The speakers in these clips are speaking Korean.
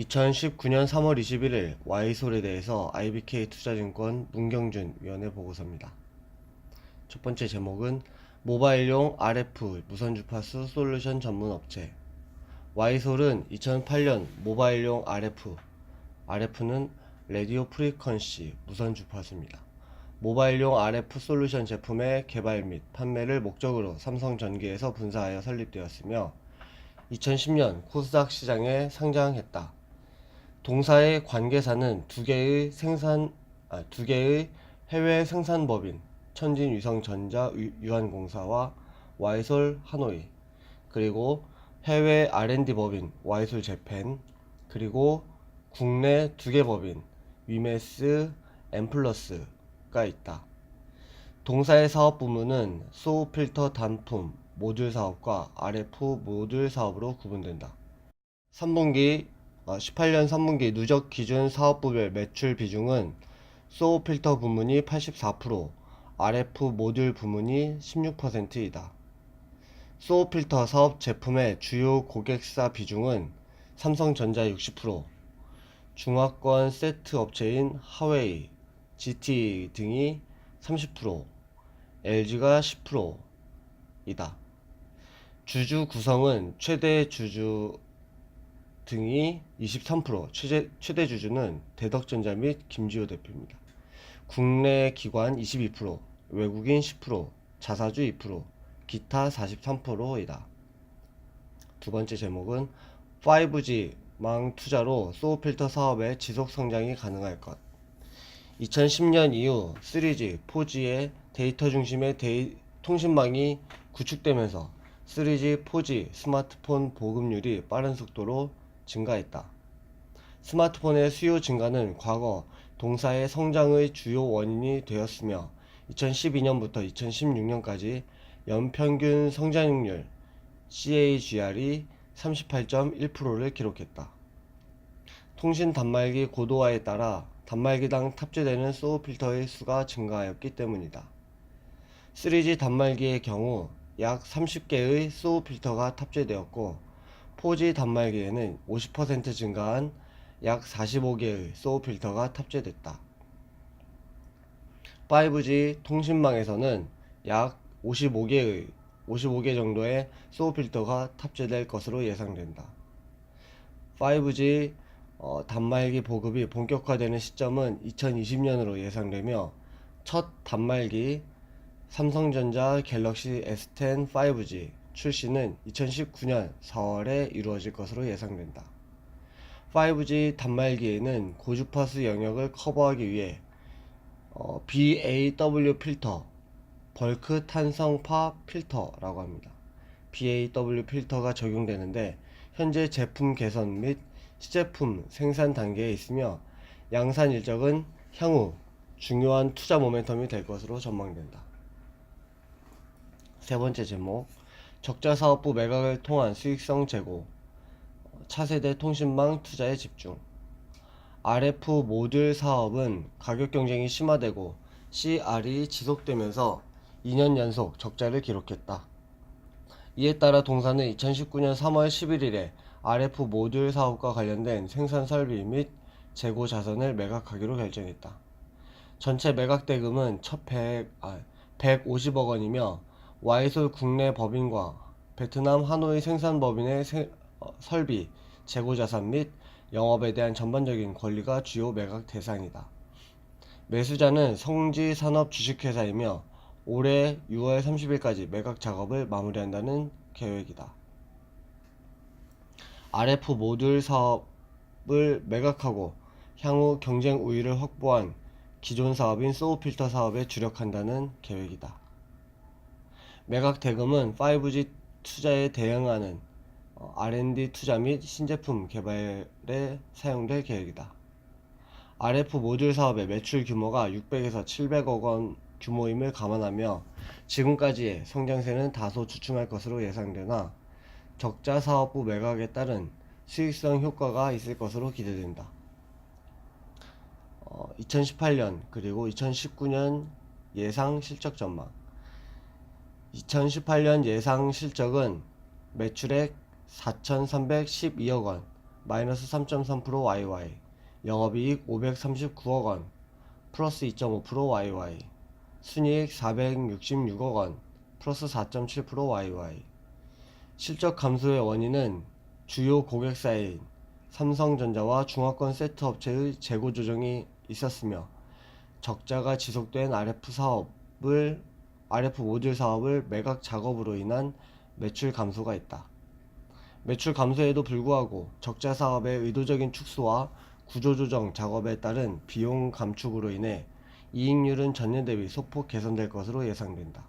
2019년 3월 21일 Y솔에 대해서 IBK 투자증권 문경준 위원의 보고서입니다. 첫 번째 제목은 모바일용 RF 무선 주파수 솔루션 전문 업체 Y솔은 2008년 모바일용 RF RF는 라디오 프리퀀시 무선 주파수입니다. 모바일용 RF 솔루션 제품의 개발 및 판매를 목적으로 삼성전기에서 분사하여 설립되었으며 2010년 코스닥 시장에 상장했다. 동사의 관계사는 두 개의 생산 아, 두 개의 해외 생산법인 천진위성전자 유- 유한공사와 와이솔 하노이 그리고 해외 R&D 법인 와이솔 재팬 그리고 국내 두 개 법인 위메스 엠플러스가 있다. 동사의 사업 부문은 소우 필터 단품 모듈 사업과 RF 모듈 사업으로 구분된다. 3분기 18년 3분기 누적 기준 사업부별 매출 비중은 소우 필터 부문이 84%, RF 모듈 부문이 16%이다. 소우 필터 사업 제품의 주요 고객사 비중은 삼성전자 60%, 중화권 세트 업체인 하웨이, GT 등이 30%, LG가 10%이다. 주주 구성은 최대 주주 등이 23%, 최대, 최대 주주는 대덕전자 및 김지호 대표입니다. 국내 기관 22%, 외국인 10%, 자사주 2%, 기타 43%이다. 두 번째 제목은 5G 망 투자로 소우 필터 사업의 지속 성장이 가능할 것. 2010년 이후 3G, 4G의 데이터 중심의 데이, 통신망이 구축되면서 3G, 4G 스마트폰 보급률이 빠른 속도로 증가했다. 스마트폰의 수요 증가는 과거 동사의 성장의 주요 원인이 되었으며 2012년부터 2016년까지 연평균 성장률 CAGR이 38.1%를 기록했다. 통신 단말기 고도화에 따라 단말기당 탑재되는 소우 필터의 수가 증가하였기 때문이다. 3G 단말기의 경우 약 30개의 소우 필터가 탑재되었고 4G 단말기에는 50% 증가한 약 45개의 소우 필터가 탑재됐다. 5G 통신망에서는 약 55개의 55개 정도의 소우 필터가 탑재될 것으로 예상된다. 5G 어, 단말기 보급이 본격화되는 시점은 2020년으로 예상되며 첫 단말기 삼성전자 갤럭시 S10 5G 출시는 2019년 4월에 이루어질 것으로 예상된다. 5G 단말기에는 고주파수 영역을 커버하기 위해 어, BAW 필터, 벌크 탄성파 필터라고 합니다. BAW 필터가 적용되는데 현재 제품 개선 및 시제품 생산 단계에 있으며 양산 일정은 향후 중요한 투자 모멘텀이 될 것으로 전망된다. 세 번째 제목 적자 사업부 매각을 통한 수익성 제고 차세대 통신망 투자에 집중 RF 모듈 사업은 가격 경쟁이 심화되고 CR이 지속되면서 2년 연속 적자를 기록했다. 이에 따라 동사는 2019년 3월 11일에 RF 모듈 사업과 관련된 생산 설비 및 재고 자산을 매각하기로 결정했다. 전체 매각 대금은 1,100, 아, 150억 원이며 와이솔 국내 법인과 베트남 하노이 생산 법인의 세- 어, 설비, 재고 자산 및 영업에 대한 전반적인 권리가 주요 매각 대상이다. 매수자는 성지 산업 주식회사이며 올해 6월 30일까지 매각 작업을 마무리한다는 계획이다. RF 모듈 사업을 매각하고 향후 경쟁 우위를 확보한 기존 사업인 소우 필터 사업에 주력한다는 계획이다. 매각 대금은 5G 투자에 대응하는 어, R&D 투자 및 신제품 개발에 사용될 계획이다. RF 모듈 사업의 매출 규모가 600에서 700억 원 규모임을 감안하며 지금까지의 성장세는 다소 주춤할 것으로 예상되나 적자 사업부 매각에 따른 수익성 효과가 있을 것으로 기대된다. 어, 2018년 그리고 2019년 예상 실적 전망 2018년 예상 실적은 매출액 4,312억 원, 마이너스 3.3% YY 영업이익 539억 원 플러스 2.5% YY 순이익 466억 원 플러스 4.7% YY 실적 감소의 원인은 주요 고객사인 삼성전자와 중화권 세트 업체의 재고 조정이 있었으며 적자가 지속된 RF 사업을 RF 모듈 사업을 매각 작업으로 인한 매출 감소가 있다. 매출 감소에도 불구하고 적자 사업의 의도적인 축소와 구조조정 작업에 따른 비용 감축으로 인해 이익률은 전년 대비 소폭 개선될 것으로 예상된다.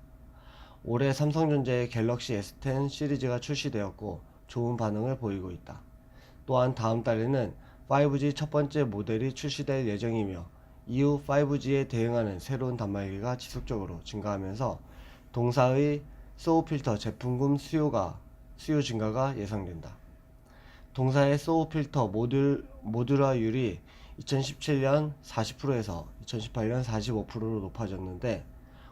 올해 삼성전자의 갤럭시 S10 시리즈가 출시되었고 좋은 반응을 보이고 있다. 또한 다음 달에는 5G 첫 번째 모델이 출시될 예정이며 이후 5G에 대응하는 새로운 단말기가 지속적으로 증가하면서 동사의 소우 필터 제품군 수요가 수요 증가가 예상된다. 동사의 소우 필터 모듈 모듈화율이 2017년 40%에서 2018년 45%로 높아졌는데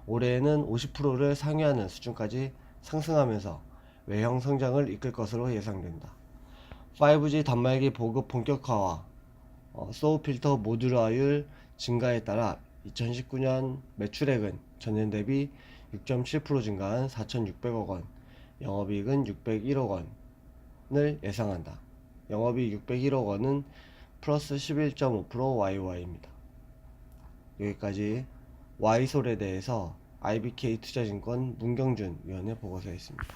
올해에는 50%를 상회하는 수준까지 상승하면서 외형 성장을 이끌 것으로 예상된다. 5G 단말기 보급 본격화와 어, 소우 필터 모듈화율 증가에 따라 2019년 매출액은 전년 대비 6.7% 증가한 4,600억 원, 영업이익은 601억 원을 예상한다. 영업이익 601억 원은 플러스 11.5% YY입니다. 여기까지 Y솔에 대해서 IBK 투자증권 문경준 위원의 보고서였습니다.